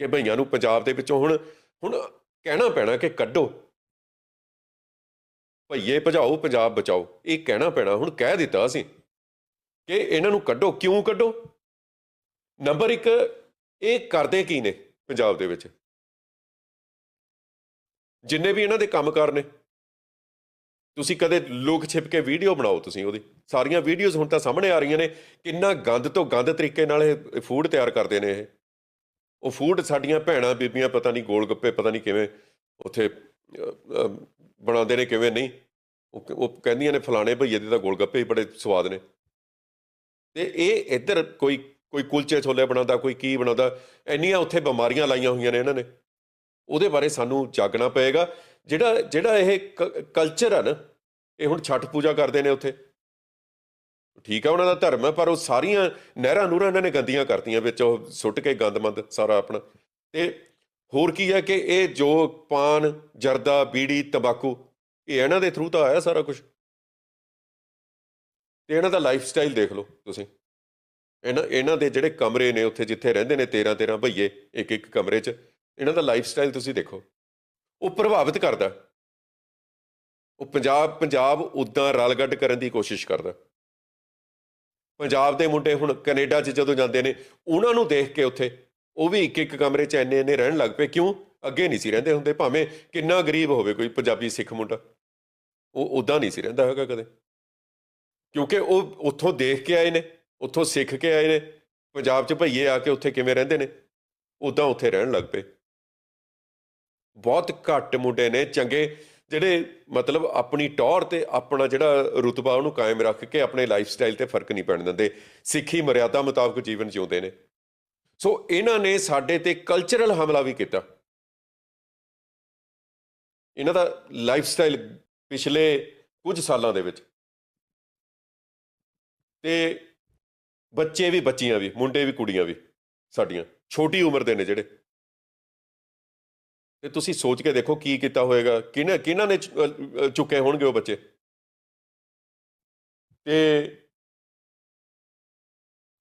ਕਿ ਭਈਆਂ ਨੂੰ ਪੰਜਾਬ ਦੇ ਵਿੱਚੋਂ ਹੁਣ ਹੁਣ ਕਹਿਣਾ ਪੈਣਾ ਕਿ ਕੱਢੋ। ਭਈਏ ਭਜਾਓ, ਪੰਜਾਬ ਬਚਾਓ। ਇਹ ਕਹਿਣਾ ਪੈਣਾ, ਹੁਣ ਕਹਿ ਦਿੱਤਾ ਅਸੀਂ ਕਿ ਇਹਨਾਂ ਨੂੰ ਕੱਢੋ। ਕਿਉਂ ਕੱਢੋ? ਨੰਬਰ 1 ਇਹ ਕਰਦੇ ਕੀ ਨੇ ਪੰਜਾਬ ਦੇ ਵਿੱਚ? ਜਿੰਨੇ ਵੀ ਇਹਨਾਂ ਦੇ ਕੰਮਕਾਰ ਨੇ। ਤੁਸੀਂ ਕਦੇ ਲੋਕ ਛਿਪ ਕੇ ਵੀਡੀਓ ਬਣਾਓ ਤੁਸੀਂ ਉਹਦੀ। ਸਾਰੀਆਂ ਵੀਡੀਓਜ਼ ਹੁਣ ਤਾਂ ਸਾਹਮਣੇ ਆ ਰਹੀਆਂ ਨੇ। ਕਿੰਨਾ ਗੰਦ ਤੋਂ ਗੰਦ ਤਰੀਕੇ ਨਾਲ ਇਹ ਫੂਡ ਤਿਆਰ ਕਰਦੇ ਨੇ ਇਹ। ਉਹ ਫੂਡ ਸਾਡੀਆਂ ਭੈਣਾਂ, ਬੀਬੀਆਂ ਪਤਾ ਨਹੀਂ ਗੋਲ ਗੱਪੇ, ਪਤਾ ਨਹੀਂ ਕਿਵੇਂ ਉੱਥੇ ਬਣਾਉਂਦੇ ਨੇ, ਕਿਵੇਂ ਨਹੀਂ। ਉਹ ਕਹਿੰਦੀਆਂ ਨੇ, ਫਲਾਣੇ ਭਈਏ ਦੇ ਤਾਂ ਗੋਲ ਗੱਪੇ ਹੀ ਬੜੇ ਸਵਾਦ ਨੇ। ਤੇ ਇਹ ਇੱਧਰ ਕੋਈ ਕੋਈ ਕੁਲਚੇ ਛੋਲੇ ਬਣਾਉਂਦਾ, ਕੋਈ ਕੀ ਬਣਾਉਂਦਾ, ਇੰਨੀਆਂ ਉੱਥੇ ਬਿਮਾਰੀਆਂ ਲਾਈਆਂ ਹੋਈਆਂ ਨੇ ਇਹਨਾਂ ਨੇ। ਉਹਦੇ ਬਾਰੇ ਸਾਨੂੰ ਜਾਗਣਾ ਪਏਗਾ। ਜਿਹੜਾ ਜਿਹੜਾ ਇਹ ਕਲਚਰ ਆ ਨਾ, ਇਹ ਹੁਣ ਛੱਠ ਪੂਜਾ ਕਰਦੇ ਨੇ ਉੱਥੇ। ਠੀਕ ਆ ਉਹਨਾਂ ਦਾ ਧਰਮ ਹੈ ਪਰ ਉਹ ਸਾਰੀਆਂ ਨਹਿਰਾਂ ਨੂਰਾਂ ਇਹਨਾਂ ਨੇ ਗੰਦੀਆਂ ਕਰਤੀਆਂ ਵਿੱਚ, ਉਹ ਸੁੱਟ ਕੇ ਗੰਦਮੰਦ ਸਾਰਾ ਆਪਣਾ। ਤੇ ਹੋਰ ਕੀ ਹੈ ਕਿ ਇਹ ਜੋ ਪਾਨ, ਜਰਦਾ, ਬੀੜੀ, ਤੰਬਾਕੂ, ਇਹ ਇਹਨਾਂ ਦੇ ਥਰੂ ਤਾਂ ਆਇਆ ਸਾਰਾ ਕੁਝ ਤੇ ਇਹਨਾਂ ਦਾ ਲਾਈਫ ਸਟਾਈਲ ਦੇਖ ਲਓ ਤੁਸੀਂ। ਇਹਨਾਂ ਇਹਨਾਂ ਦੇ ਜਿਹੜੇ ਕਮਰੇ ਨੇ ਉੱਥੇ ਜਿੱਥੇ ਰਹਿੰਦੇ ਨੇ 13 13 ਭਈਏ ਇੱਕ ਇੱਕ ਕਮਰੇ 'ਚ, ਇਹਨਾਂ ਦਾ ਲਾਈਫ ਸਟਾਈਲ ਤੁਸੀਂ ਦੇਖੋ। ਉਹ ਪ੍ਰਭਾਵਿਤ ਕਰਦਾ। ਉਹ ਪੰਜਾਬ ਪੰਜਾਬ ਉਦਾਂ ਰਲਗੱਡ ਕਰਨ ਦੀ ਕੋਸ਼ਿਸ਼ ਕਰਦਾ। ਪੰਜਾਬ ਦੇ ਮੁੰਡੇ ਹੁਣ ਕੈਨੇਡਾ 'ਚ ਜਦੋਂ ਜਾਂਦੇ ਨੇ, ਉਹਨਾਂ ਨੂੰ ਦੇਖ ਕੇ ਉੱਥੇ ਉਹ ਵੀ ਇੱਕ ਇੱਕ ਕਮਰੇ 'ਚ ਇੰਨੇ ਇੰਨੇ ਰਹਿਣ ਲੱਗ ਪਏ। ਕਿਉਂ? ਅੱਗੇ ਨਹੀਂ ਸੀ ਰਹਿੰਦੇ ਹੁੰਦੇ, ਭਾਵੇਂ ਕਿੰਨਾ ਗਰੀਬ ਹੋਵੇ ਕੋਈ ਪੰਜਾਬੀ ਸਿੱਖ ਮੁੰਡਾ, ਉਹ ਉਦਾਂ ਨਹੀਂ ਸੀ ਰਹਿੰਦਾ ਹੈਗਾ ਕਦੇ। ਕਿਉਂਕਿ ਉਹ ਉੱਥੋਂ ਦੇਖ ਕੇ ਆਏ ਨੇ, ਉੱਥੋਂ ਸਿੱਖ ਕੇ ਆਏ ਨੇ, ਪੰਜਾਬ 'ਚ ਭਈਏ ਆ ਕੇ ਉੱਥੇ ਕਿਵੇਂ ਰਹਿੰਦੇ ਨੇ ਉਦਾਂ ਉੱਥੇ ਰਹਿਣ ਲੱਗ ਪਏ। ਬਹੁਤ ਘੱਟ ਮੁੰਡੇ ਨੇ, ਚੰਗੇ ਜਿਹੜੇ ਮਤਲਬ ਆਪਣੀ ਟੌਰ ਤੇ ਆਪਣਾ ਜਿਹੜਾ ਰੁਤਬਾ ਉਹਨੂੰ ਕਾਇਮ ਰੱਖ ਕੇ ਆਪਣੇ ਲਾਈਫ ਸਟਾਈਲ ਤੇ ਫ਼ਰਕ ਨਹੀਂ ਪੈਣ ਦਿੰਦੇ, ਸਿੱਖੀ ਮਰਿਆਦਾ ਮੁਤਾਬਕ ਜੀਵਨ ਜਿਉਂਦੇ ਨੇ। ਸੋ ਇਹਨਾਂ ਨੇ ਸਾਡੇ ਤੇ ਕਲਚਰਲ ਹਮਲਾ ਵੀ ਕੀਤਾ। ਇਹਨਾਂ ਦਾ ਲਾਈਫ ਸਟਾਈਲ ਪਿਛਲੇ ਕੁਝ ਸਾਲਾਂ ਦੇ ਵਿੱਚ। ਤੇ ਬੱਚੇ ਵੀ ਬੱਚੀਆਂ ਵੀ, ਮੁੰਡੇ ਵੀ ਕੁੜੀਆਂ ਵੀ ਸਾਡੀਆਂ, ਛੋਟੀ ਉਮਰ ਦੇ ਨੇ ਜਿਹੜੇ। ਤੇ ਤੁਸੀਂ ਸੋਚ ਕੇ ਦੇਖੋ ਕੀ ਕੀਤਾ ਹੋਏਗਾ। ਕਿਹਨੇ, ਕਿਹਨਾਂ ਨੇ ਚੁੱਕੇ ਹੋਣਗੇ ਉਹ ਬੱਚੇ? ਤੇ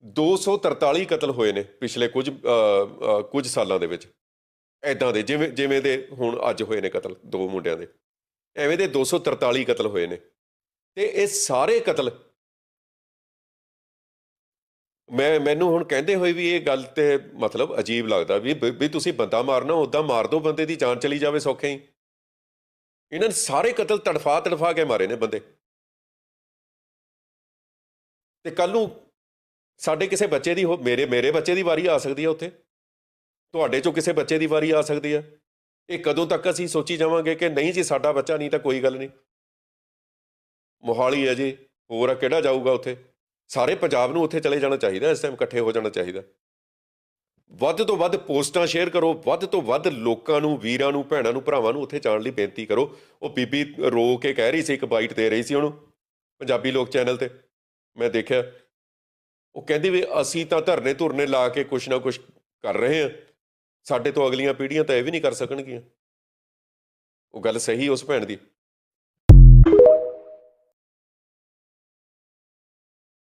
243 ਕਤਲ ਹੋਏ ਨੇ ਪਿਛਲੇ ਕੁਝ ਕੁਝ ਸਾਲਾਂ ਦੇ ਵਿੱਚ। ਐਦਾਂ ਦੇ, ਜਿਵੇਂ ਜਿਵੇਂ ਦੇ ਹੁਣ ਅੱਜ ਹੋਏ ਨੇ ਕਤਲ ਦੋ ਮੁੰਡਿਆਂ ਦੇ। ਐਵੇਂ ਦੇ 243 ਕਤਲ ਹੋਏ ਨੇ। ਤੇ ਇਹ ਸਾਰੇ ਕਤਲ ਮੈਂ, ਮੈਨੂੰ ਹੁਣ ਕਹਿੰਦੇ ਹੋਏ ਵੀ ਇਹ ਗੱਲ ਤੇ ਮਤਲਬ ਅਜੀਬ ਲੱਗਦਾ ਵੀ ਵੀ ਤੁਸੀਂ ਬੰਦਾ ਮਾਰਨਾ ਉਦਾਂ ਮਾਰ ਦੋ ਬੰਦੇ ਦੀ ਜਾਨ ਚਲੀ ਜਾਵੇ ਸੌਖੇ ਹੀ। ਇਹਨਾਂ ਨੇ ਸਾਰੇ ਕਤਲ ਤੜਫਾ ਤੜਫਾ ਕੇ ਮਾਰੇ ਨੇ ਬੰਦੇ। ਤੇ ਕੱਲ ਨੂੰ ਸਾਡੇ ਕਿਸੇ ਬੱਚੇ ਦੀ ਹੋ- ਮੇਰੇ ਮੇਰੇ ਬੱਚੇ ਦੀ ਵਾਰੀ ਆ ਸਕਦੀ ਹੈ ਉੱਥੇ। ਤੁਹਾਡੇ ਚੋਂ ਕਿਸੇ ਬੱਚੇ ਦੀ ਵਾਰੀ ਆ ਸਕਦੀ ਹੈ ਇਹ ਕਦੋਂ ਤੱਕ ਅਸੀਂ ਸੋਚੀ ਜਾਵਾਂਗੇ ਕਿ ਨਹੀਂ ਜੀ, ਸਾਡਾ ਬੱਚਾ ਨਹੀਂ ਤਾਂ ਕੋਈ ਗੱਲ ਨਹੀਂ। ਮੋਹਾਲੀ ਹੈ ਜੀ, ਹੋਰ ਆ ਕਿਹੜਾ ਜਾਊਗਾ ਉੱਥੇ? ਸਾਰੇ ਪੰਜਾਬ ਨੂੰ ਉੱਥੇ ਚਲੇ ਜਾਣਾ ਚਾਹੀਦਾ, ਇਸ ਟਾਈਮ ਇਕੱਠੇ ਹੋ ਜਾਣਾ ਚਾਹੀਦਾ। ਵੱਧ ਤੋਂ ਵੱਧ ਪੋਸਟਾਂ ਸ਼ੇਅਰ ਕਰੋ, ਵੱਧ ਤੋਂ ਵੱਧ ਲੋਕਾਂ ਨੂੰ, ਵੀਰਾਂ ਨੂੰ, ਭੈਣਾਂ ਨੂੰ, ਭਰਾਵਾਂ ਨੂੰ ਉੱਥੇ ਜਾਣ ਲਈ ਬੇਨਤੀ ਕਰੋ। ਉਹ ਬੀਬੀ ਰੋ ਕੇ ਕਹਿ ਰਹੀ ਸੀ, ਇੱਕ ਬਾਈਟ ਦੇ ਰਹੀ ਸੀ ਉਹਨੂੰ, ਪੰਜਾਬੀ ਲੋਕ ਚੈਨਲ ਤੇ। ਮੈਂ ਦੇਖਿਆ, ਉਹ ਕਹਿੰਦੀ ਵੀ ਅਸੀਂ ਤਾਂ ਧਰਨੇ ਧੁਰਨੇ ਲਾ ਕੇ ਕੁਛ ਨਾ ਕੁਛ ਕਰ ਰਹੇ ਹਾਂ। ਸਾਡੇ ਤੋਂ ਅਗਲੀਆਂ ਪੀੜ੍ਹੀਆਂ ਤਾਂ ਇਹ ਵੀ ਨਹੀਂ ਕਰ ਸਕਣਗੀਆਂ। ਉਹ ਗੱਲ ਸਹੀ ਉਸ ਭੈਣ ਦੀ।